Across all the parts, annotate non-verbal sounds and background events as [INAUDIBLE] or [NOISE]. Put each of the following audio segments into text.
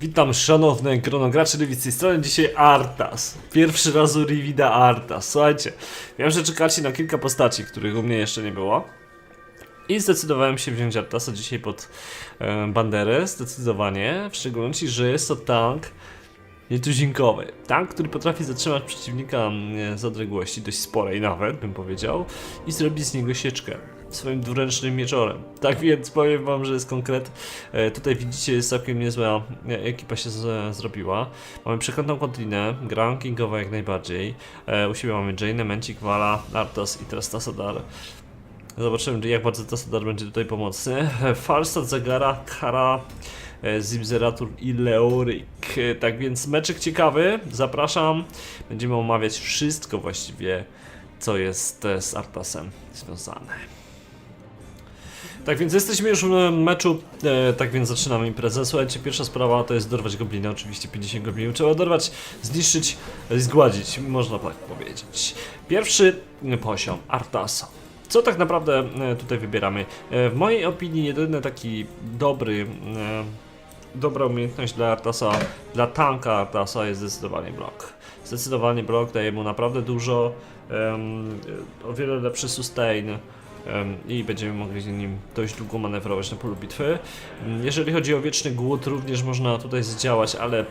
Witam szanowne gronogracze Rivi z tej strony, dzisiaj Artas. Pierwszy raz u Rivida Artas. Słuchajcie, wiem, że czekacie na kilka postaci, których u mnie jeszcze nie było. I zdecydowałem się wziąć Artasa dzisiaj pod e, banderę, zdecydowanie. W szczególności, że jest to tank nietuzinkowy. Tank, który potrafi zatrzymać przeciwnika mm, z odległości, dość sporej nawet, bym powiedział, i zrobić z niego sieczkę swoim dwuręcznym mieczorem. Tak więc powiem wam, że jest konkret. E, tutaj widzicie, jest całkiem niezła e, ekipa się zrobiła. Mamy przeklętą kontrinę, gra rankingowa jak najbardziej. E, u siebie mamy Jane, Mencik, Vala, Artas i teraz Tassadar. Zobaczymy, jak bardzo Tassadar będzie tutaj pomocny. Falstad, Zagara, Kara, Zimzeratur i Leoryk. E, Tak więc meczek ciekawy, zapraszam. Będziemy omawiać wszystko właściwie, co jest e, z Artasem związane. Tak więc jesteśmy już w meczu, e, tak więc zaczynamy imprezę. Słuchajcie, pierwsza sprawa to jest dorwać goblina, oczywiście 50 goblinów. Trzeba dorwać, zniszczyć, e, zgładzić, można tak powiedzieć. Pierwszy poziom, Artasa. Co tak naprawdę e, tutaj wybieramy? E, w mojej opinii jedyny taki dobry, e, dobra umiejętność dla Artasa, dla tanka Artasa jest zdecydowanie blok. Zdecydowanie blok daje mu naprawdę dużo, em, o wiele lepszy sustain. Em, i będziemy mogli nim dość długo manewrować na polu bitwy. Jeżeli chodzi o wieczny głód, również można tutaj zdziałać, ale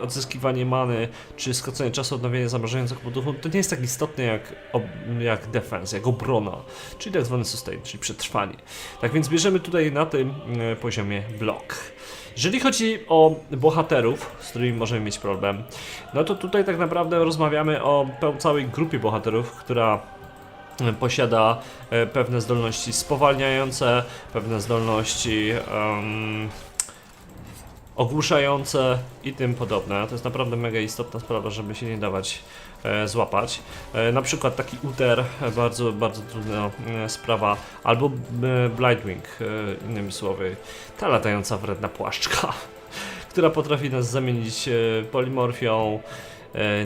odzyskiwanie many czy skrócenie czasu odnowienia zamrażających poduchów to nie jest tak istotne jak, jak defense, jak obrona, czyli tak zwany sustain, czyli przetrwanie. Tak więc bierzemy tutaj na tym e, poziomie blok. Jeżeli chodzi o bohaterów, z którymi możemy mieć problem, no to tutaj tak naprawdę rozmawiamy o całej grupie bohaterów, która posiada e, pewne zdolności spowalniające, pewne zdolności em, ogłuszające i tym podobne. To jest naprawdę mega istotna sprawa, żeby się nie dawać e, złapać. E, na przykład taki uter, e, bardzo, bardzo trudna sprawa, albo e, Blightwing, innymi słowy, ta latająca wredna płaszczka, [LAUGHS] która potrafi nas zamienić polimorfią,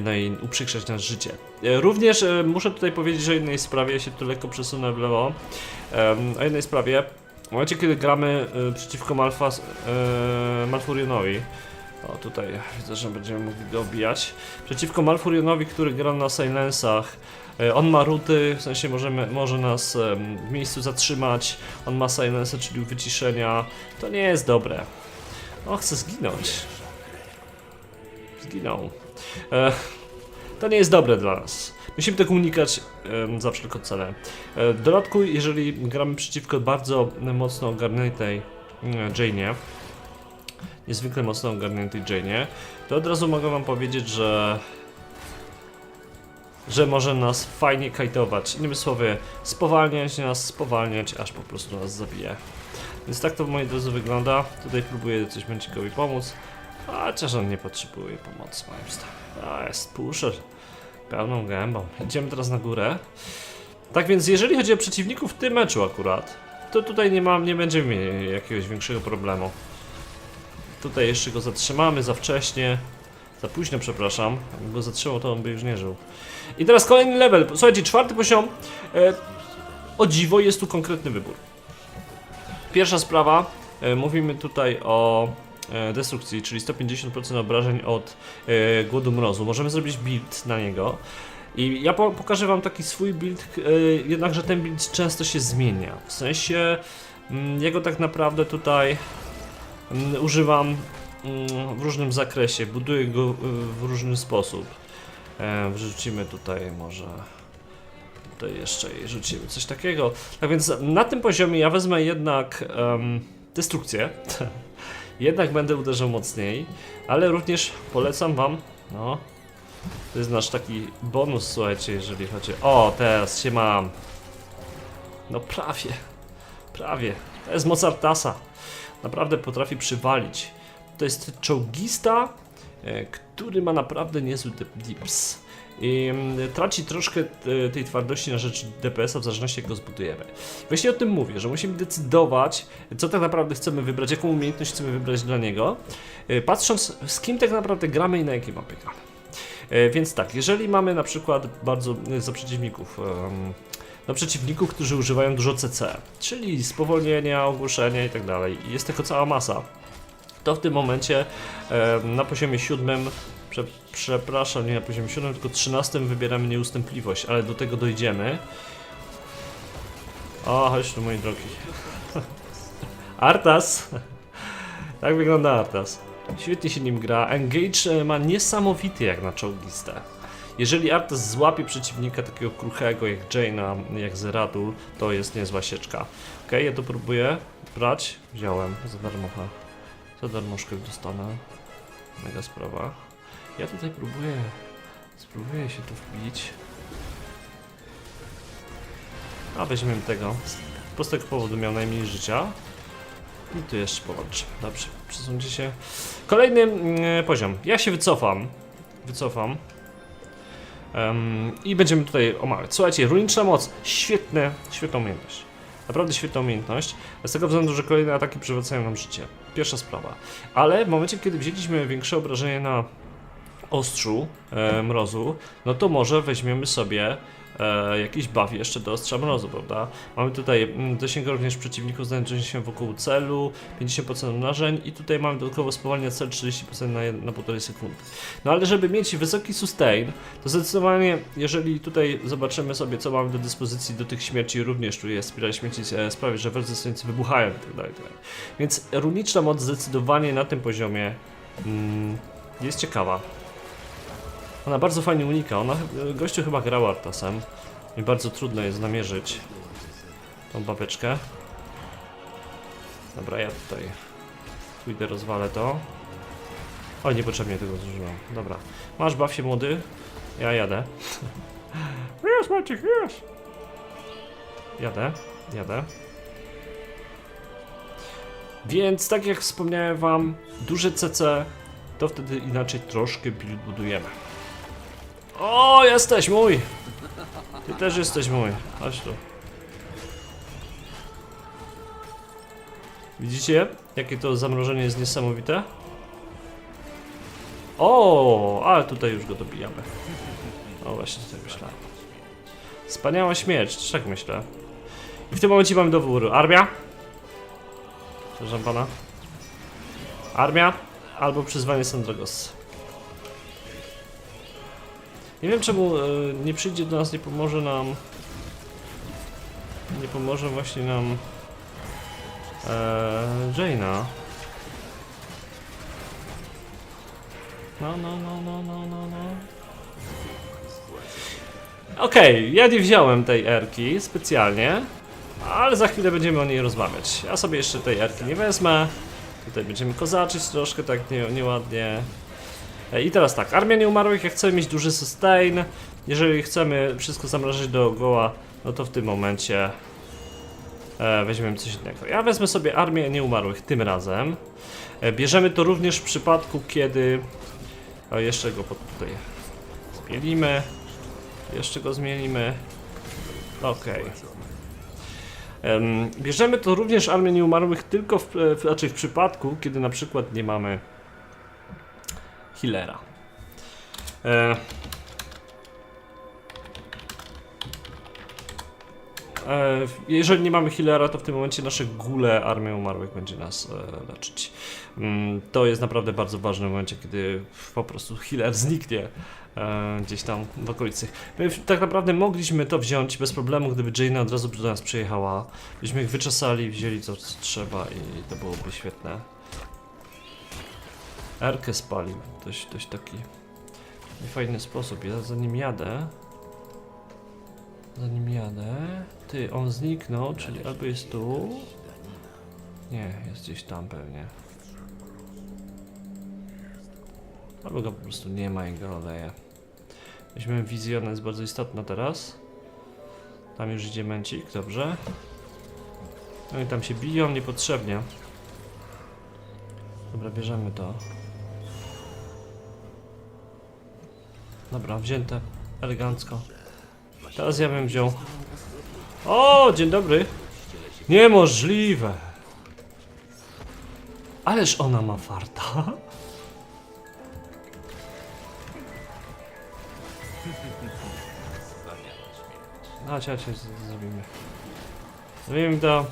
no i uprzykrzać nas życie. Również muszę tutaj powiedzieć o jednej sprawie, ja się tu lekko przesunę w lewo, o jednej sprawie. W momencie, kiedy gramy e, przeciwko Malfa, e, Malfurionowi, o tutaj widzę, że będziemy mogli go obijać, przeciwko Malfurionowi, który gra na Silensach, e, on ma ruty, w sensie możemy, może nas em, w miejscu zatrzymać, on ma Silence, czyli wyciszenia, to nie jest dobre. O, chce zginąć. Zginął. E, to nie jest dobre dla nas. Musimy tego unikać em, za wszelką cenę. E, w dodatku, jeżeli gramy przeciwko bardzo mocno ogarniętej mm, Jane'ie, niezwykle mocno ogarniętej Jane'ie, to od razu mogę wam powiedzieć, że że może nas fajnie kajtować. Innymi słowy, spowalniać nas, spowalniać, aż po prostu nas zabije. Więc tak to w mojej drodze wygląda. Tutaj próbuję coś Męcikowi pomóc, chociaż on nie potrzebuje pomocy moim zdaniem. A jest pusher pełną gębą. Idziemy teraz na górę. Tak więc jeżeli chodzi o przeciwników w tym meczu akurat, to tutaj nie mam, nie będziemy mieli jakiegoś większego problemu. Tutaj jeszcze go zatrzymamy za wcześnie. Za późno, przepraszam. Jakby go zatrzymał, to on by już nie żył. I teraz kolejny level. Słuchajcie, czwarty poziom. E, o dziwo, jest tu konkretny wybór. Pierwsza sprawa. E, mówimy tutaj o destrukcji, czyli 150% obrażeń od e, głodu mrozu. Możemy zrobić build na niego. I ja po, pokażę wam taki swój build, e, jednakże ten build często się zmienia. W sensie mm, jego tak naprawdę tutaj mm, używam mm, w różnym zakresie, buduję go e, w różny sposób. E, wrzucimy tutaj może tutaj jeszcze i rzucimy coś takiego. Tak więc na tym poziomie ja wezmę jednak em, destrukcję. [LAUGHS] jednak będę uderzał mocniej, ale również polecam wam, no, to jest nasz taki bonus, słuchajcie, jeżeli chodzi o... teraz się mam. No prawie, prawie. To jest moc Artasa. Naprawdę potrafi przywalić. To jest czołgista, e, który ma naprawdę niezły dip- dips. I mm, traci troszkę e, tej twardości na rzecz DPS-a w zależności jak go zbudujemy. Właśnie o tym mówię, że musimy decydować, co tak naprawdę chcemy wybrać, jaką umiejętność chcemy wybrać dla niego, e, patrząc z kim tak naprawdę gramy i na jakiej mapie gramy. E, Więc tak, jeżeli mamy na przykład bardzo za przeciwników na przeciwników, którzy używają dużo CC, czyli spowolnienia, ogłuszenia i tak dalej. Jest tego cała masa. To w tym momencie na poziomie siódmym, prze, przepraszam, nie na poziomie siódmym, tylko 13 wybieramy nieustępliwość, ale do tego dojdziemy. O, chodź tu moi drogi. [LAUGHS] Artas! [LAUGHS] tak wygląda Artas. Świetnie się nim gra. Engage e, ma niesamowity jak na czołgistę. Jeżeli Artas złapie przeciwnika takiego kruchego jak Jaina, jak Zeratul, to jest niezła sieczka. Okej, ja to próbuję brać. Wziąłem za darmocha. Za darmożkę dostanę. Mega sprawa. Ja tutaj próbuję. Spróbuję się tu wbić. A weźmiemy tego. Z prostego powodu miał najmniej życia. I tu jeszcze powalczy. Dobrze, przesuńcie się. Kolejny mm, poziom. Ja się wycofam. Wycofam. Em, I będziemy tutaj omawiać. Słuchajcie, runiczna moc. Świetne, świetna umiejętność. Naprawdę świetna umiejętność. Z tego względu, że kolejne ataki przywracają nam życie. Pierwsza sprawa. Ale w momencie, kiedy wzięliśmy większe obrażenie na ostrzu e, mrozu, no to może weźmiemy sobie e, jakiś buff jeszcze do ostrza mrozu, prawda? Mamy tutaj mm, dosięg również przeciwników znajdujących się wokół celu, 50% obrażeń i tutaj mamy dodatkowo spowalnia cel 30% na, na 1,5 sekundy. No ale żeby mieć wysoki sustain, to zdecydowanie, jeżeli tutaj zobaczymy sobie, co mamy do dyspozycji do tych śmierci, również tu jest spiral śmierci, e, sprawi, że stojący wybuchają itd., itd. Więc runiczna moc zdecydowanie na tym poziomie mm, jest ciekawa. Ona bardzo fajnie unika. Ona, e, gościu chyba grał Artasem. I bardzo trudno jest namierzyć tą babeczkę. Dobra, ja tutaj pójdę, rozwalę to. Oj, niepotrzebnie tego zużyłem. Dobra. Masz, baw się młody. Ja jadę. [LAUGHS] Jest, Maciek, jest! Jadę, jadę. Więc tak jak wspomniałem wam, duże CC, to wtedy inaczej troszkę build budujemy. O, jesteś mój! Ty też jesteś mój. Chodź tu. Widzicie, jakie to zamrożenie jest niesamowite? O, ale tutaj już go dobijamy. O, właśnie tak myślałem. Wspaniała śmierć, tak myślę. I w tym momencie mamy do wyboru armia. Przepraszam pana. Armia albo przyzwanie Sandragos. Nie wiem czemu e, nie przyjdzie do nas, nie pomoże nam. Nie pomoże właśnie nam. E, Jaina. No, no, no, no, no, no, no. Okej, ja nie wziąłem tej erki specjalnie, ale za chwilę będziemy o niej rozmawiać. Ja sobie jeszcze tej erki nie wezmę. Tutaj będziemy kozaczyć troszkę tak nie, nieładnie. E, I teraz tak, Armia Nieumarłych, jak chcemy mieć duży sustain, jeżeli chcemy wszystko zamrażyć dookoła, no to w tym momencie e, weźmiemy coś innego. Ja wezmę sobie Armię Nieumarłych tym razem. E, bierzemy to również w przypadku, kiedy... O, jeszcze go pod tutaj zmielimy. Jeszcze go zmienimy. Okej. Em, Bierzemy to również Armię Nieumarłych tylko w, w, znaczy w przypadku, kiedy na przykład nie mamy healera. E, e, jeżeli nie mamy healera, to w tym momencie nasze gule Armia Umarłych będzie nas e, leczyć. Mm, to jest naprawdę bardzo ważne w momencie, kiedy po prostu healer zniknie e, gdzieś tam w okolicy. My tak naprawdę mogliśmy to wziąć bez problemu, gdyby Jaina od razu do nas przyjechała. Byśmy ich wyczesali, wzięli co trzeba i to byłoby świetne. Erkę spalił. Dość, dość taki fajny sposób. Ja za nim jadę. Za nim jadę. Ty, on zniknął, czyli albo jest tu. Nie, jest gdzieś tam pewnie. Albo go po prostu nie ma i go oleje. Weźmiemy wizję, ona jest bardzo istotna teraz. Tam już idzie męcik, dobrze. No i tam się biją niepotrzebnie. Dobra, bierzemy to. Dobra, wzięte. Elegancko. Teraz ja bym wziął. O, dzień dobry. Niemożliwe. Ależ ona ma farta. Chodź, chodź, z- zrobimy. Zrobimy to.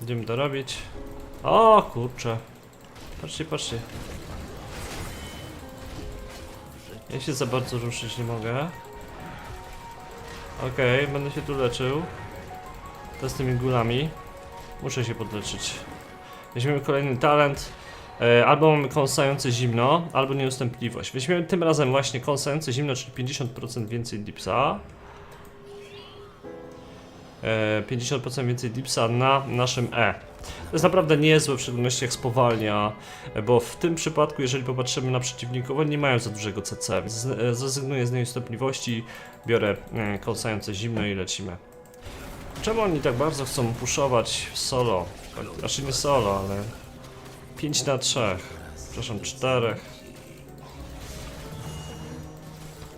Będziemy to robić. O kurczę. Patrzcie, patrzcie. Ja się za bardzo ruszyć nie mogę. Okej, będę się tu leczył. To z tymi gulami. Muszę się podleczyć. Weźmiemy kolejny talent. E, albo mamy kąsające zimno, albo nieustępliwość. Weźmiemy tym razem właśnie kąsające zimno, czyli 50% więcej dipsa. E, 50% więcej dipsa na naszym E. To jest naprawdę niezłe, w szczególności jak spowalnia, bo w tym przypadku, jeżeli popatrzymy na przeciwników, oni nie mają za dużego CC, e, zrezygnuję z nieustępliwości, biorę e, kąsające zimno i lecimy. Czemu oni tak bardzo chcą puszować solo? Znaczy nie solo, ale 5 na 3. Przepraszam, 4.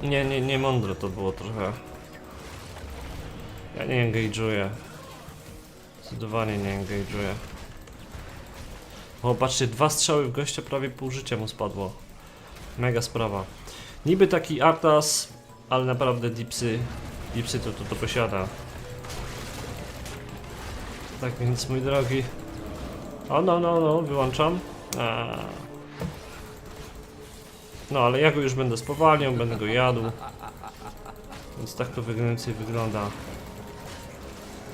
Nie, nie, nie mądre to było trochę. Ja nie engage'uję. Zdecydowanie nie engage'uję. O, patrzcie, dwa strzały w gościa, prawie pół życia mu spadło. Mega sprawa. Niby taki Artas, ale naprawdę Dipsy, Dipsy to, to, to posiada. Tak więc, mój drogi. O, no, no, no, wyłączam. A. No, ale ja go już będę spowalniał, będę go jadł. Więc tak to mniej więcej wygląda.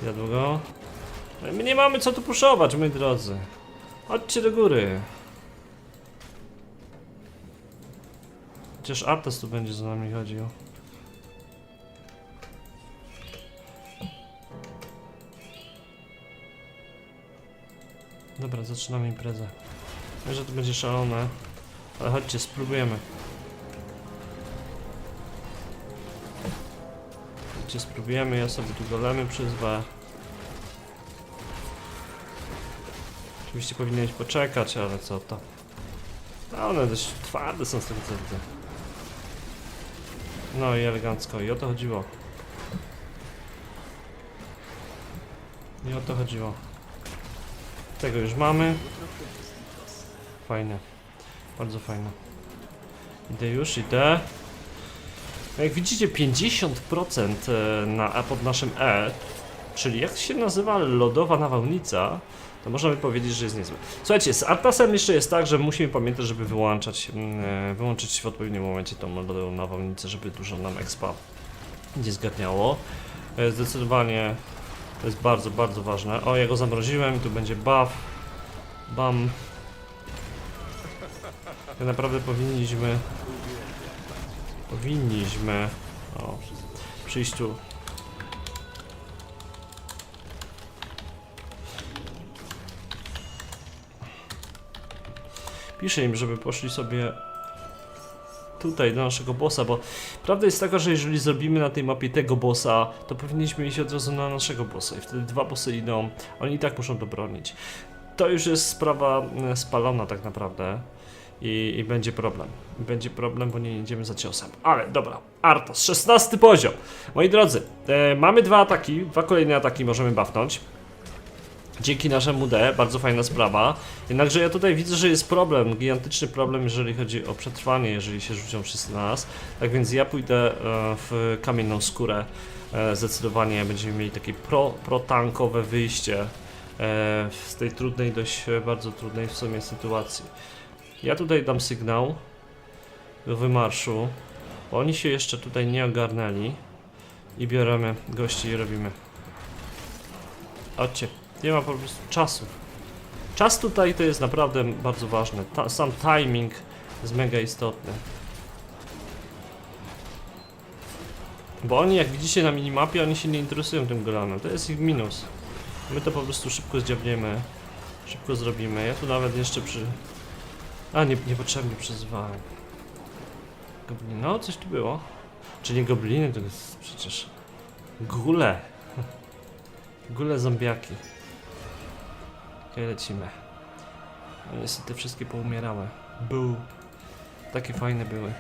Jadł go. My nie mamy co tu puszować, moi drodzy. Chodźcie do góry. Chociaż Artes tu będzie za nami chodził. Dobra, zaczynamy imprezę. Wiem, że to będzie szalone, ale chodźcie, spróbujemy. Chodźcie, spróbujemy, ja sobie tu golemy przyzwę. Oczywiście powinieneś poczekać, ale co to? A one dość twarde są z tego co widzę. No i elegancko, i o to chodziło. I o to chodziło. Tego już mamy. Fajne. Bardzo fajne. Idę już, idę. No Jak widzicie 50% e, na, pod naszym E, czyli jak się nazywa lodowa nawałnica, to można by powiedzieć, że jest niezłe. Słuchajcie, z Artasem jeszcze jest tak, że musimy pamiętać, żeby wyłączać, mm, e, wyłączyć w odpowiednim momencie tą lodową nawałnicę, żeby dużo nam expa nie zgadniało. E, Zdecydowanie to jest bardzo, bardzo ważne. O, ja go zamroziłem, tu będzie buff. Bam. Tak naprawdę powinniśmy... Powinniśmy... O, przyjść tu. Piszę im, żeby poszli sobie tutaj do naszego bossa, bo prawda jest taka, że jeżeli zrobimy na tej mapie tego bossa, to powinniśmy iść od razu na naszego bossa i wtedy dwa bossy idą, oni i tak muszą to bronić. To już jest sprawa e, spalona tak naprawdę i, i będzie problem. Będzie problem, bo nie idziemy za ciosem. Ale dobra, Artos, 16 poziom. Moi drodzy, e, mamy dwa ataki, dwa kolejne ataki możemy buffnąć. Dzięki naszemu D, bardzo fajna sprawa. Jednakże ja tutaj widzę, że jest problem, gigantyczny problem, jeżeli chodzi o przetrwanie, jeżeli się rzucią wszyscy na nas. Tak więc ja pójdę e, w kamienną skórę. E, Zdecydowanie będziemy mieli takie pro, pro-tankowe wyjście e, z tej trudnej, dość bardzo trudnej w sumie sytuacji. Ja tutaj dam sygnał do wymarszu, bo oni się jeszcze tutaj nie ogarnęli. I bierzemy gości i robimy. Chodźcie, nie ma po prostu czasu. Czas tutaj to jest naprawdę bardzo ważny. Ta, sam timing jest mega istotny. Bo oni, jak widzicie na minimapie, oni się nie interesują tym golanem. To jest ich minus. My to po prostu szybko zdziabniemy. Szybko zrobimy. Ja tu nawet jeszcze przy... A, nie, niepotrzebnie przyzwałem. Gobliny. No, coś tu było. Czy nie gobliny, to jest przecież... Gule. [LAUGHS] Gule zombiaki. Okej, lecimy. No niestety wszystkie poumierały. Był. Takie fajne były.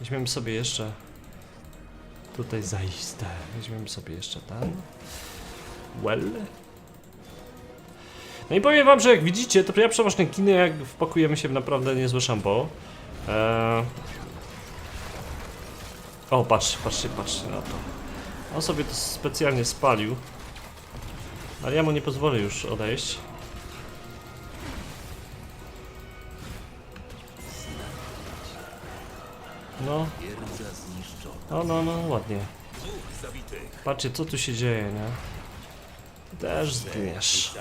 Weźmiemy sobie jeszcze... Tutaj zaiste. Weźmiemy sobie jeszcze ten. Well. No i powiem wam, że jak widzicie, to ja przeważnie kiny, jak wpakujemy się w naprawdę niezłe szambo. Eee... O, patrz, patrzcie, patrzcie na to. On sobie to specjalnie spalił. Ale ja mu nie pozwolę już odejść. No. No, no, no, ładnie. Patrzcie, co tu się dzieje, nie? Też zgniesz.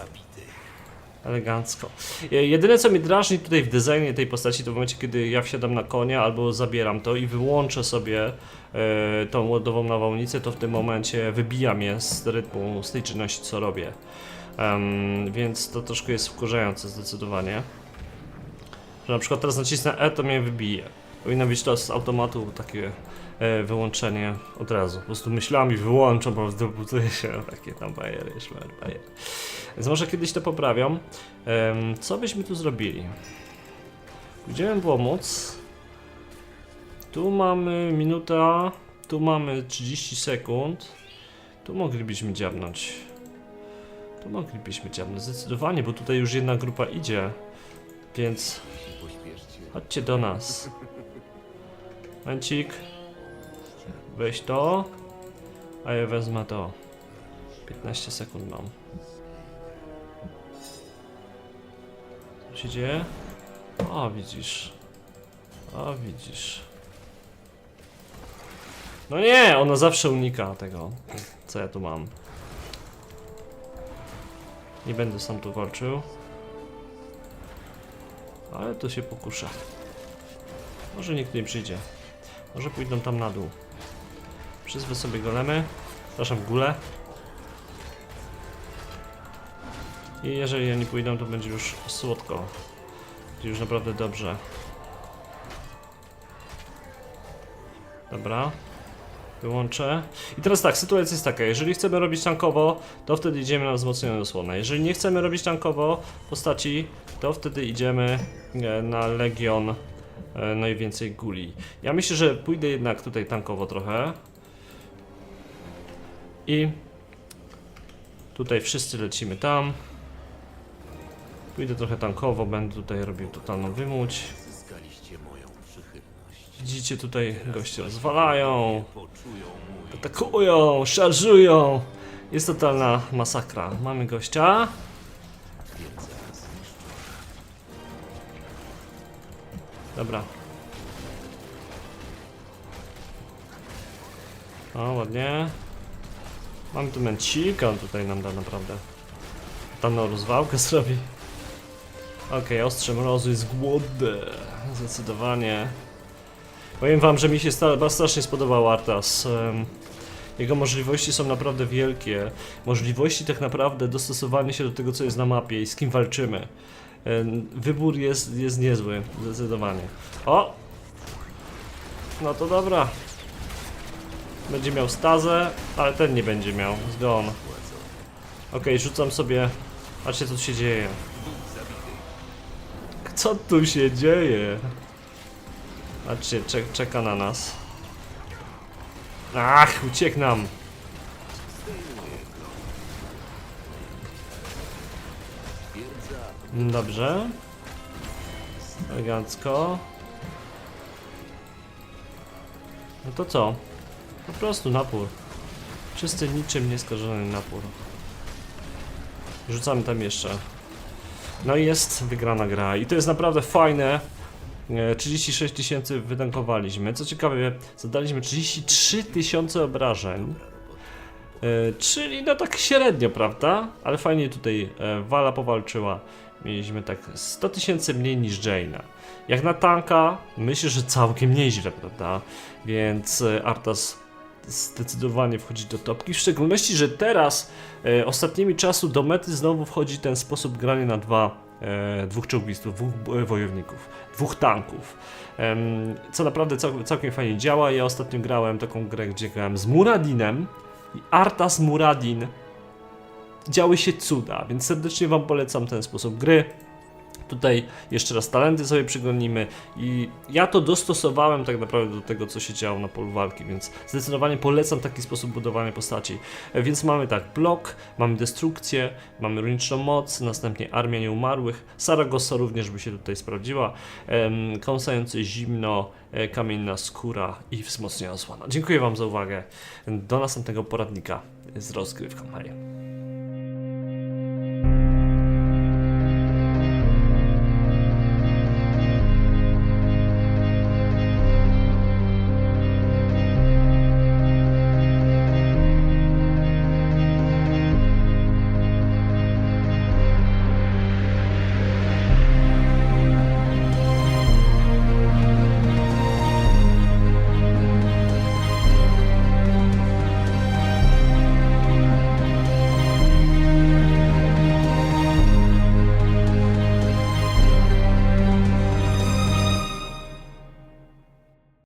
Elegancko. Je- Jedyne co mnie drażni tutaj w designie tej postaci to w momencie kiedy ja wsiadam na konia albo zabieram to i wyłączę sobie e, tą łodową nawałnicę, to w tym momencie wybija mnie z rytmu, z tej czynności co robię. Em, więc to troszkę jest wkurzające zdecydowanie. Że na przykład teraz nacisnę E to mnie wybije. Powinno być to z automatu takie e, wyłączenie od razu. Po prostu myślami po prostu budzę się takie tam bajery, bajery. Więc może kiedyś to poprawią. Em, co byśmy tu zrobili? Pójdziemy pomóc. Tu mamy minuta, tu mamy 30 sekund. Tu moglibyśmy dziabnąć. Tu moglibyśmy dziabnąć, zdecydowanie, bo tutaj już jedna grupa idzie. Więc chodźcie do nas. Mancik. Weź to. A ja wezmę to. 15 sekund mam. Co się dzieje? O, widzisz. O, widzisz. No nie, ona zawsze unika tego, co ja tu mam. Nie będę sam tu walczył. Ale to się pokusza. Może nikt nie przyjdzie. Może pójdą tam na dół. Przyzwę sobie golemy. Przepraszam, gule. I jeżeli oni pójdą, to będzie już słodko. Będzie już naprawdę dobrze. Dobra. Wyłączę. I teraz tak, sytuacja jest taka, jeżeli chcemy robić tankowo, to wtedy idziemy na wzmocnioną osłonę. Jeżeli nie chcemy robić tankowo postaci, to wtedy idziemy e, na Legion najwięcej guli. Ja myślę, że pójdę jednak tutaj tankowo trochę. I tutaj wszyscy lecimy tam. Pójdę trochę tankowo, będę tutaj robił totalną wymuć. Widzicie tutaj goście rozwalają, atakują, szarżują. Jest totalna masakra. Mamy gościa. Dobra. O, ładnie. Mamy tu męcika, on tutaj nam da naprawdę. Totalną rozwałkę [LAUGHS] zrobi. Okej, ostrze mrozu jest głodny. Zdecydowanie. Powiem wam, że mi się strasznie spodobał Artas. Jego możliwości są naprawdę wielkie. Możliwości tak naprawdę dostosowania się do tego, co jest na mapie i z kim walczymy. Wybór jest, jest niezły, zdecydowanie. O! No to dobra. Będzie miał stazę, ale ten nie będzie miał. Zgon. Okej, rzucam sobie. Patrzcie, co tu się dzieje. Co tu się dzieje? Patrzcie, czek czeka na nas. Ach, uciekł nam. Dobrze. Elegancko. No to co? Po prostu napór. Czysty, niczym nieskażony napór. Rzucamy tam jeszcze. No i jest wygrana gra. I to jest naprawdę fajne. E, 36 tysięcy wytankowaliśmy. Co ciekawe, zadaliśmy 33 tysiące obrażeń. E, czyli no tak średnio, prawda? Ale fajnie tutaj e, Wala powalczyła. Mieliśmy tak 100 tysięcy mniej niż Jaina. Jak na tanka, myślę, że całkiem nieźle, prawda? Więc e, Artas zdecydowanie wchodzi do topki. W szczególności, że teraz e, ostatnimi czasu do mety znowu wchodzi ten sposób grania na dwa, e, dwóch czołgistów, dwóch e, wojowników, dwóch tanków. Em, co naprawdę cał, całkiem fajnie działa. Ja ostatnio grałem taką grę, gdzie grałem z Muradinem i Artas Muradin. Działy się cuda, więc serdecznie Wam polecam ten sposób gry. Tutaj jeszcze raz talenty sobie przygonimy i ja to dostosowałem tak naprawdę do tego, co się działo na polu walki, więc zdecydowanie polecam taki sposób budowania postaci. E, Więc mamy tak, blok, mamy destrukcję, mamy runiczną moc, następnie armia nieumarłych, Saragossa również by się tutaj sprawdziła, em, kąsający zimno, e, kamienna skóra i wzmocniona osłona. Dziękuję Wam za uwagę. Do następnego poradnika z rozgrywką.